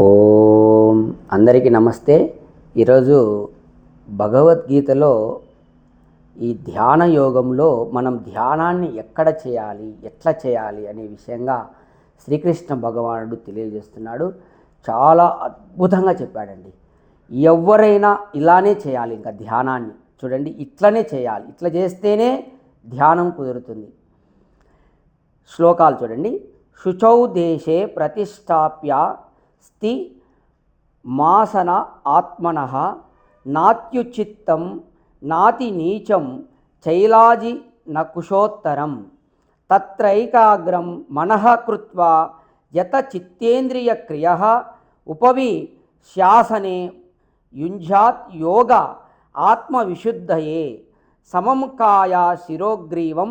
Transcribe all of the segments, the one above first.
ఓం. అందరికీ నమస్తే. ఈరోజు భగవద్గీతలో ఈ ధ్యాన యోగంలో మనం ధ్యానాన్ని ఎక్కడ చేయాలి ఎట్లా చేయాలి అనే విషయంగా శ్రీకృష్ణ భగవానుడు తెలియజేస్తున్నాడు. చాలా అద్భుతంగా చెప్పాడండి. ఎవరైనా ఇలానే చేయాలి ఇంకా ధ్యానాన్ని. చూడండి ఇట్లనే చేయాలి. ఇట్లా చేస్తేనే ధ్యానం కుదురుతుంది. శ్లోకాలు చూడండి. శుచౌ దేశే ప్రతిష్టాప్య స్థి మాసన ఆత్మన నాత్యుచిత్తం నాతి నీచం చైలాజి నకుశోత్తరం. తత్రైకాగ్రం మనః కృత్వా యత చిత్తేంద్రియక్రియ ఉపవి శాసనే యుంజాత్ యోగ ఆత్మవిశుద్ధయే. సమం కాయ శిరోగ్రీవం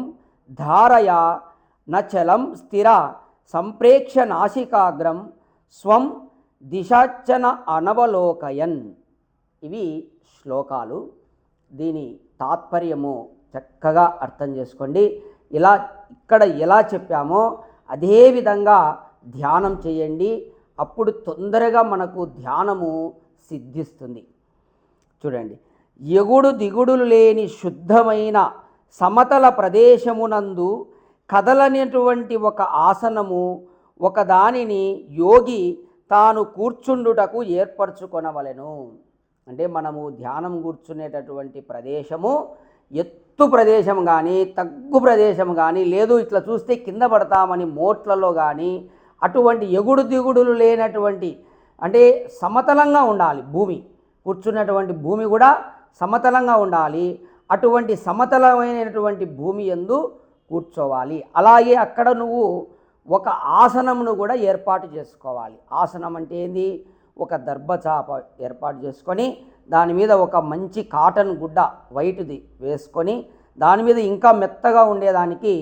ధారయా నచలం స్థిర సంప్రేక్ష నాసికాగ్రం స్వం దిశాచన అనవలోకయన్. ఇవి శ్లోకాలు. దీని తాత్పర్యము చక్కగా అర్థం చేసుకోండి. ఇలా ఇక్కడ ఎలా చెప్పామో అదే విధంగా ధ్యానం చేయండి. అప్పుడు తొందరగా మనకు ధ్యానము సిద్ధిస్తుంది. చూడండి. ఎగుడు దిగుడులు లేని శుద్ధమైన సమతల ప్రదేశమునందు కదలనటువంటి ఒక ఆసనము ఒకదానిని యోగి తాను కూర్చుండుటకు ఏర్పరచుకొనవలెను. అంటే మనము ధ్యానం కూర్చునేటటువంటి ప్రదేశము ఎత్తు ప్రదేశం కానీ తగ్గు ప్రదేశం కానీ లేదు ఇట్లా చూస్తే కింద పడతామని మోట్లలో కానీ అటువంటి ఎగుడు దిగుడులు లేనటువంటి అంటే సమతలంగా ఉండాలి భూమి. కూర్చున్నటువంటి భూమి కూడా సమతలంగా ఉండాలి. అటువంటి సమతలమైనటువంటి భూమి ఎందు కూర్చోవాలి. అలాగే అక్కడ నువ్వు ఒక ఆసనమును కూడా ఏర్పాటు చేసుకోవాలి. ఆసనం అంటే ఏంది? ఒక దర్భచాప ఏర్పాటు చేసుకొని దాని మీద ఒక మంచి కాటన్ గుడ్డ వైట్ది వేసుకొని దాని మీద ఇంకా మెత్తగా ఉండేదానికి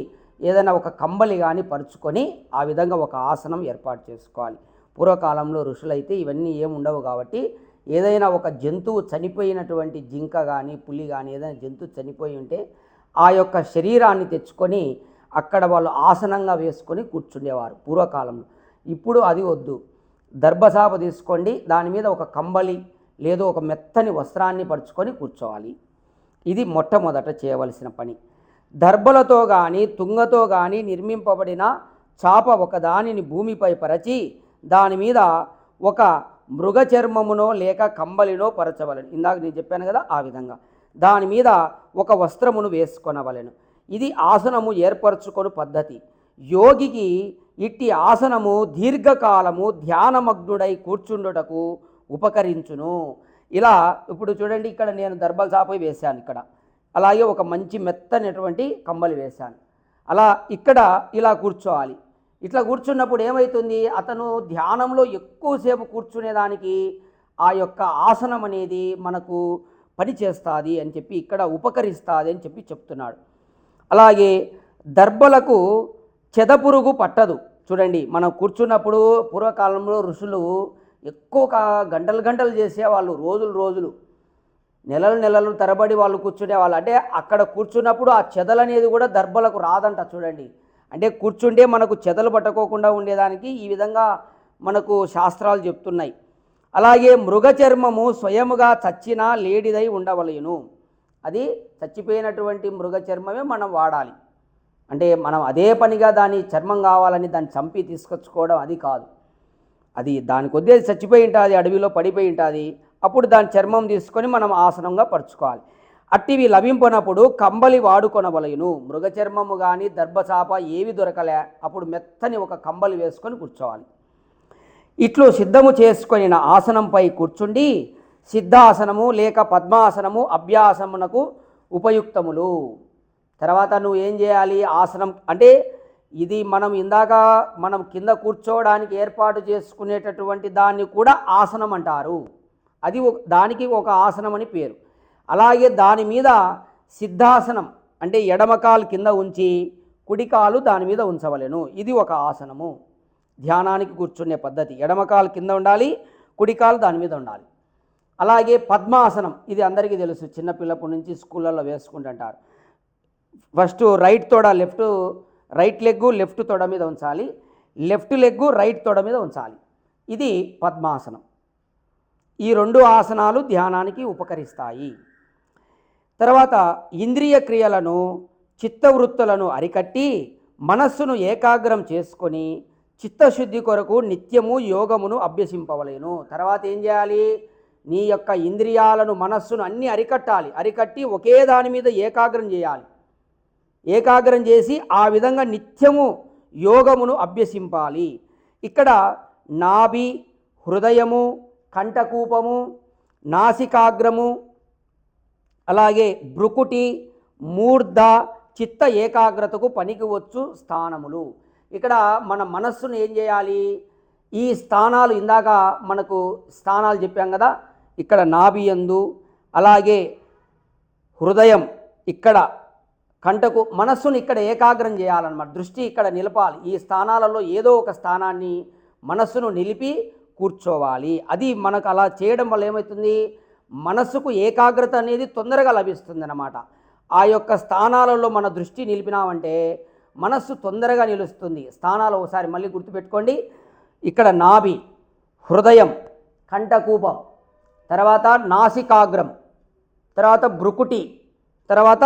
ఏదైనా ఒక కంబలి కానీ పరుచుకొని ఆ విధంగా ఒక ఆసనం ఏర్పాటు చేసుకోవాలి. పూర్వకాలంలో ఋషులైతే ఇవన్నీ ఏమి ఉండవు కాబట్టి ఏదైనా ఒక జంతువు చనిపోయినటువంటి జింక కానీ పులి కానీ ఏదైనా జంతువు చనిపోయి ఉంటే ఆ యొక్క శరీరాన్ని తెచ్చుకొని అక్కడ వాళ్ళు ఆసనంగా వేసుకొని కూర్చుండేవారు పూర్వకాలంలో. ఇప్పుడు అది వద్దు. దర్భసాప తీసుకోండి దాని మీద ఒక కంబలి లేదో ఒక మెత్తని వస్త్రాన్ని పరుచుకొని కూర్చోవాలి. ఇది మొట్టమొదట చేయవలసిన పని. దర్భలతో కానీ తుంగతో కానీ నిర్మింపబడిన చాప ఒక దానిని భూమిపై పరచి దాని మీద ఒక మృగ చర్మమునో లేక కంబలినో పరచవలను. ఇందాక నేను చెప్పాను కదా ఆ విధంగా. దాని మీద ఒక వస్త్రమును వేసుకొనవలెను. ఇది ఆసనము ఏర్పరచుకొని పద్ధతి. యోగికి ఇట్టి ఆసనము దీర్ఘకాలము ధ్యానమగ్నుడై కూర్చుండుటకు ఉపకరించును. ఇలా ఇప్పుడు చూడండి ఇక్కడ నేను దర్బల్ చాపై వేశాను ఇక్కడ. అలాగే ఒక మంచి మెత్తనటువంటి కమ్మలు వేశాను. అలా ఇక్కడ ఇలా కూర్చోవాలి. ఇట్లా కూర్చున్నప్పుడు ఏమవుతుంది అతను ధ్యానంలో ఎక్కువసేపు కూర్చునేదానికి ఆ యొక్క ఆసనం అనేది మనకు పని చేస్తుంది అని చెప్పి ఇక్కడ ఉపకరిస్తుంది అని చెప్పి చెప్తున్నాడు. అలాగే దర్భలకు చెదపురుగు పట్టదు. చూడండి మనం కూర్చున్నప్పుడు పూర్వకాలంలో ఋషులు ఎక్కువగా గంటలు గంటలు చేసేవాళ్ళు రోజులు రోజులు. నెలలు నెలలు తరబడి వాళ్ళు కూర్చునేవాళ్ళు. అంటే అక్కడ కూర్చున్నప్పుడు ఆ చెదలు అనేది కూడా దర్భలకు రాదంట చూడండి. అంటే కూర్చుంటే మనకు చెదలు పట్టుకోకుండా ఉండేదానికి ఈ విధంగా మనకు శాస్త్రాలు చెప్తున్నాయి. అలాగే మృగ చర్మము స్వయముగా చచ్చిన లేడిదై ఉండవలయును అది చచ్చిపోయినటువంటి మృగ చర్మమే మనం వాడాలి. అంటే మనం అదే పనిగా దాని చర్మం కావాలని దాన్ని చంపి తీసుకొచ్చుకోవడం అది కాదు. అది దాని కొద్దీ చచ్చిపోయి ఉంటుంది అడవిలో పడిపోయి ఉంటుంది. అప్పుడు దాని చర్మం తీసుకొని మనం ఆసనంగా పరుచుకోవాలి. అట్టివి లభింపనప్పుడు కంబలి వాడుకొనవలయును. మృగ చర్మము కానీ దర్భచాప ఏవి దొరకలే అప్పుడు మెత్తని ఒక కంబలి వేసుకొని కూర్చోవాలి. ఇట్లు సిద్ధము చేసుకొనిన ఆసనంపై కూర్చుండి సిద్ధాసనము లేక పద్మాసనము అభ్యాసమునకు ఉపయుక్తములు. తర్వాత నువ్వు ఏం చేయాలి? ఆసనం అంటే ఇది మనం ఇందాక మనం కింద కూర్చోవడానికి ఏర్పాటు చేసుకునేటటువంటి దాన్ని కూడా ఆసనం అంటారు. అది దానికి ఒక ఆసనం అని పేరు. అలాగే దాని మీద సిద్ధాసనం అంటే ఎడమకాలు కింద ఉంచి కుడికాలు దాని మీద ఉంచవలెను. ఇది ఒక ఆసనము. ధ్యానానికి కూర్చునే పద్ధతి. ఎడమకాలు కింద ఉండాలి కుడికాలు దాని మీద ఉండాలి. అలాగే పద్మాసనం ఇది అందరికీ తెలుసు. చిన్నపిల్లప్పటి నుంచి స్కూళ్ళల్లో వేసుకుంటుంటారు. ఫస్ట్ రైట్ తోడ లెఫ్ట్ రైట్ లెగ్ లెఫ్ట్ తొడ మీద ఉంచాలి. లెఫ్ట్ లెగ్ రైట్ తొడ మీద ఉంచాలి. ఇది పద్మాసనం. ఈ రెండు ఆసనాలు ధ్యానానికి ఉపకరిస్తాయి. తర్వాత ఇంద్రియ క్రియలను చిత్తవృత్తులను అరికట్టి మనస్సును ఏకాగ్రం చేసుకొని చిత్తశుద్ధి కొరకు నిత్యము యోగమును అభ్యసింపవలేను. తర్వాత ఏం చేయాలి? నీ యొక్క ఇంద్రియాలను మనస్సును అన్నీ అరికట్టాలి. అరికట్టి ఒకే దాని మీద ఏకాగ్రం చేయాలి. ఏకాగ్రం చేసి ఆ విధంగా నిత్యము యోగమును అభ్యసింపాలి. ఇక్కడ నాభి హృదయము కంఠకూపము నాసికాగ్రము అలాగే బ్రుకుటి మూర్ధ చిత్త ఏకాగ్రతకు పనికి వచ్చు స్థానములు. ఇక్కడ మన మనస్సును ఏం చేయాలి? ఈ స్థానాలు ఇందాక మనకు స్థానాలు చెప్పాం కదా ఇక్కడ నాభియందు అలాగే హృదయం ఇక్కడ కంటకు మనస్సును ఇక్కడ ఏకాగ్రం చేయాలన్నమాట. దృష్టి ఇక్కడ నిలపాలి. ఈ స్థానాలలో ఏదో ఒక స్థానాన్ని మనస్సును నిలిపి కూర్చోవాలి. అది మనకు అలా చేయడం వల్ల ఏమవుతుంది మనస్సుకు ఏకాగ్రత అనేది తొందరగా లభిస్తుంది అన్నమాట ఆ యొక్క స్థానాలలో మన దృష్టి నిలిపినామంటే మనస్సు తొందరగా నిలుస్తుంది. స్థానాలు ఒకసారి మళ్ళీ గుర్తుపెట్టుకోండి. ఇక్కడ నాభి హృదయం కంఠకూపం తర్వాత నాసికాగ్రం తర్వాత భృకుటి తర్వాత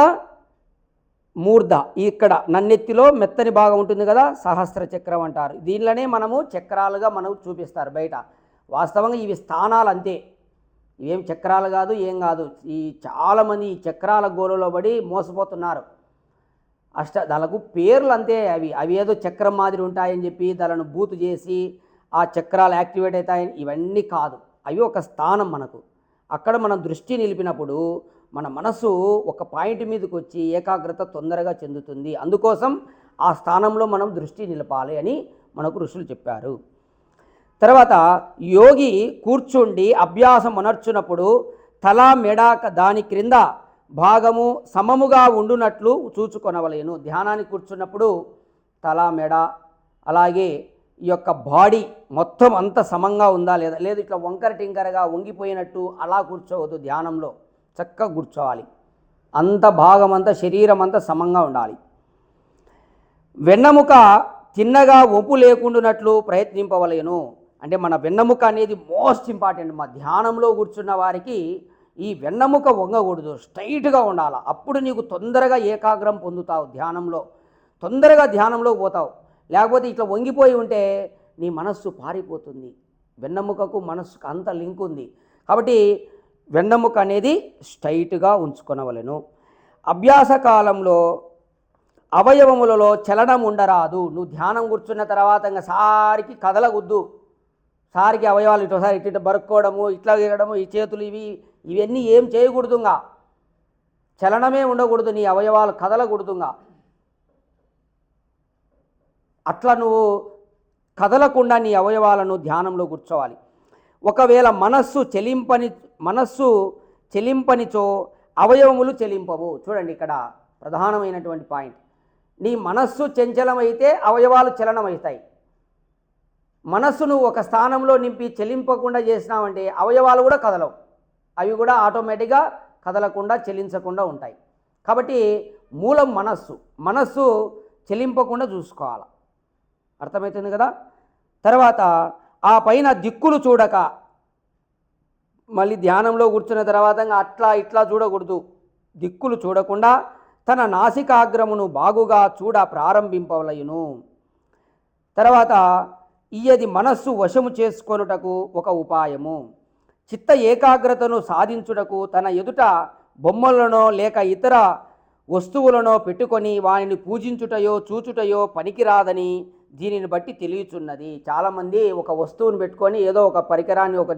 మూర్ధ. ఇక్కడ నన్నెత్తిలో మెత్తని భాగం ఉంటుంది కదా సహస్ర చక్రం అంటారు. దీనిలోనే మనము చక్రాలుగా మనకు చూపిస్తారు బయట. వాస్తవంగా ఇవి స్థానాలు అంతే. ఇవేం చక్రాలు కాదు ఏం కాదు. ఈ చాలామంది ఈ చక్రాల గోలలో పడి మోసపోతున్నారు. అష్ట దానికి పేర్లు అంతే అవి. అవి ఏదో చక్రం మాదిరి ఉంటాయని చెప్పి దాలను బూతు చేసి ఆ చక్రాలు యాక్టివేట్ అవుతాయని ఇవన్నీ కాదు. అవి ఒక స్థానం మనకు. అక్కడ మనం దృష్టి నిలిపినప్పుడు మన మనసు ఒక పాయింట్ మీదకి వచ్చి ఏకాగ్రత తొందరగా చెందుతుంది. అందుకోసం ఆ స్థానంలో మనం దృష్టి నిలపాలి అని మనకు ఋషులు చెప్పారు. తర్వాత యోగి కూర్చుండి అభ్యాసం అనర్చునప్పుడు తల మెడ దాని క్రింద భాగము సమముగా ఉండునట్లు చూచుకొనవలేను. ధ్యానానికి కూర్చున్నప్పుడు తల మెడ అలాగే ఈ యొక్క బాడీ మొత్తం అంత సమంగా ఉందా లేదా? లేదు ఇట్లా వంకర టింకరగా వంగిపోయినట్టు అలా కూర్చోవద్దు ధ్యానంలో. చక్కగా కూర్చోవాలి. అంత భాగం అంతా శరీరం అంతా సమంగా ఉండాలి. వెన్నముక తిన్నగా వంపు లేకుండానట్లు ప్రయత్నింపవలేను. అంటే మన వెన్నముక అనేది మోస్ట్ ఇంపార్టెంట్. మా ధ్యానంలో కూర్చున్న వారికి ఈ వెన్నముక వంగకూడదు. స్ట్రైట్గా ఉండాలి. అప్పుడు నీకు తొందరగా ఏకాగ్రం పొందుతావు ధ్యానంలో. తొందరగా ధ్యానంలో పోతావు. లేకపోతే ఇట్లా వంగిపోయి ఉంటే నీ మనస్సు పారిపోతుంది. వెన్నెముకకు మనస్సుకు అంత లింక్ ఉంది. కాబట్టి వెన్నెముక అనేది స్ట్రైట్గా ఉంచుకొనవలెను. అభ్యాస కాలంలో అవయవములలో చలనం ఉండరాదు. నువ్వు ధ్యానం కూర్చున్న తర్వాత ఇంకా సారికి కదలగుద్దు. సారికి అవయవాలు ఇటోసారి ఇటు ఇటు బరుక్కోవడము ఇట్లా తిరగడము ఈ చేతులు ఇవి ఇవన్నీ ఏం చేయకూడదుగా చలనమే ఉండకూడదు. నీ అవయవాలు కదలకూడదుగా అట్లా నువ్వు కదలకుండా నీ అవయవాలను ధ్యానంలో కూర్చోవాలి. ఒకవేళ మనస్సు చెలింపని మనస్సు చెలింపనిచో అవయవములు చెలింపవు. చూడండి ఇక్కడ ప్రధానమైనటువంటి పాయింట్. నీ మనస్సు చంచలమైతే అవయవాలు చలనమవుతాయి. మనస్సును ఒక స్థానంలో నింపి చెలింపకుండా చేసినావంటే అవయవాలు కూడా కదలవు. అవి కూడా ఆటోమేటిక్గా కదలకుండా చెలించకుండా ఉంటాయి. కాబట్టి మూలం మనస్సు. మనస్సు చెలింపకుండా చూసుకోవాలి? అర్థమవుతుంది కదా? తర్వాత ఆ పైన దిక్కులు చూడక మళ్ళీ ధ్యానంలో కూర్చున్న తర్వాత అట్లా ఇట్లా చూడకూడదు. దిక్కులు చూడకుండా తన నాసికాగ్రమును బాగుగా చూడ ప్రారంభింపవలయును. తర్వాత ఇయది మనస్సు వశము చేసుకొనుటకు ఒక ఉపాయము. చిత్త ఏకాగ్రతను సాధించుటకు తన ఎదుట బొమ్మలనో లేక ఇతర వస్తువులను పెట్టుకొని వానిని పూజించుటయో చూచుటయో పనికిరాదని దీనిని బట్టి తెలియచున్నది. చాలామంది ఒక వస్తువుని పెట్టుకొని ఏదో ఒక పరికరాన్ని ఒక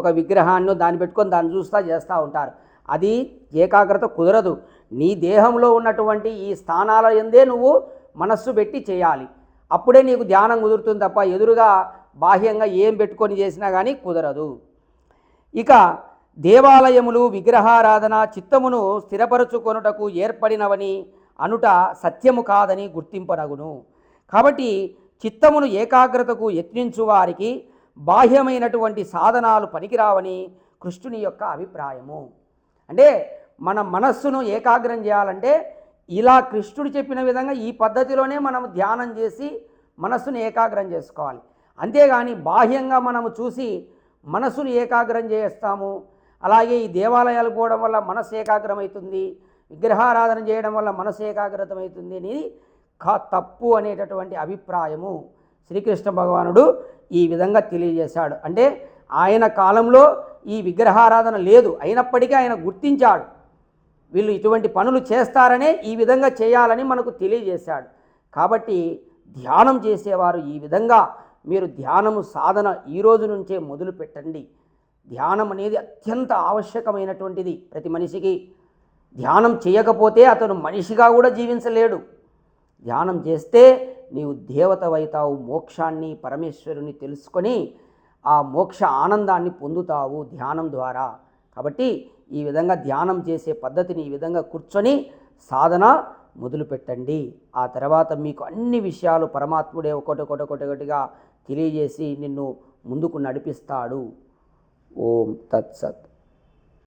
ఒక విగ్రహాన్ని దాన్ని పెట్టుకొని దాన్ని చూస్తా చేస్తూ ఉంటారు. అది ఏకాగ్రత కుదరదు. నీ దేహంలో ఉన్నటువంటి ఈ స్థానాల ఎందే నువ్వు మనస్సు పెట్టి చేయాలి. అప్పుడే నీకు ధ్యానం కుదురుతుంది తప్ప ఎదురుగా బాహ్యంగా ఏం పెట్టుకొని చేసినా కానీ కుదరదు. ఇక దేవాలయములు విగ్రహారాధన చిత్తమును స్థిరపరచుకొనుటకు ఏర్పడినవని అనుట సత్యము కాదని గుర్తింపనగును కాబట్టి చిత్తమును ఏకాగ్రతకు యత్నించు వారికి బాహ్యమైనటువంటి సాధనాలు పనికిరావని కృష్ణుని యొక్క అభిప్రాయము. అంటే మన మనస్సును ఏకాగ్రం చేయాలంటే ఇలా కృష్ణుడు చెప్పిన విధంగా ఈ పద్ధతిలోనే మనం ధ్యానం చేసి మనస్సును ఏకాగ్రం చేసుకోవాలి. అంతేగాని బాహ్యంగా మనము చూసి మనసును ఏకాగ్రం చేస్తాము. అలాగే ఈ దేవాలయాలు పోవడం వల్ల మనసు ఏకాగ్రమవుతుంది విగ్రహారాధన చేయడం వల్ల మనసు ఏకాగ్రతమవుతుంది అనేది కా తప్పు అనేటటువంటి అభిప్రాయము శ్రీకృష్ణ భగవానుడు ఈ విధంగా తెలియజేశాడు. అంటే ఆయన కాలంలో ఈ విగ్రహారాధన లేదు. అయినప్పటికీ ఆయన గుర్తించాడు. వీళ్ళు ఇటువంటి పనులు చేస్తారనే ఈ విధంగా చేయాలని మనకు తెలియజేశాడు. కాబట్టి ధ్యానం చేసేవారు ఈ విధంగా మీరు ధ్యానము సాధన ఈ రోజు నుంచే మొదలు పెట్టండి. ధ్యానం అనేది అత్యంత ఆవశ్యకమైనటువంటిది ప్రతి మనిషికి. ధ్యానం చేయకపోతే అతను మనిషిగా కూడా జీవించలేడు. ధ్యానం చేస్తే నీవు దేవతవైతావు మోక్షాన్ని పరమేశ్వరుని తెలుసుకొని ఆ మోక్ష ఆనందాన్ని పొందుతావు ధ్యానం ద్వారా. కాబట్టి ఈ విధంగా ధ్యానం చేసే పద్ధతిని ఈ విధంగా కూర్చొని సాధన మొదలుపెట్టండి. ఆ తర్వాత మీకు అన్ని విషయాలు పరమాత్ముడే ఒకటి ఒకటి ఒకటి ఒకటిగా తెలియజేసి నిన్ను ముందుకు నడిపిస్తాడు. ఓం తత్సత్.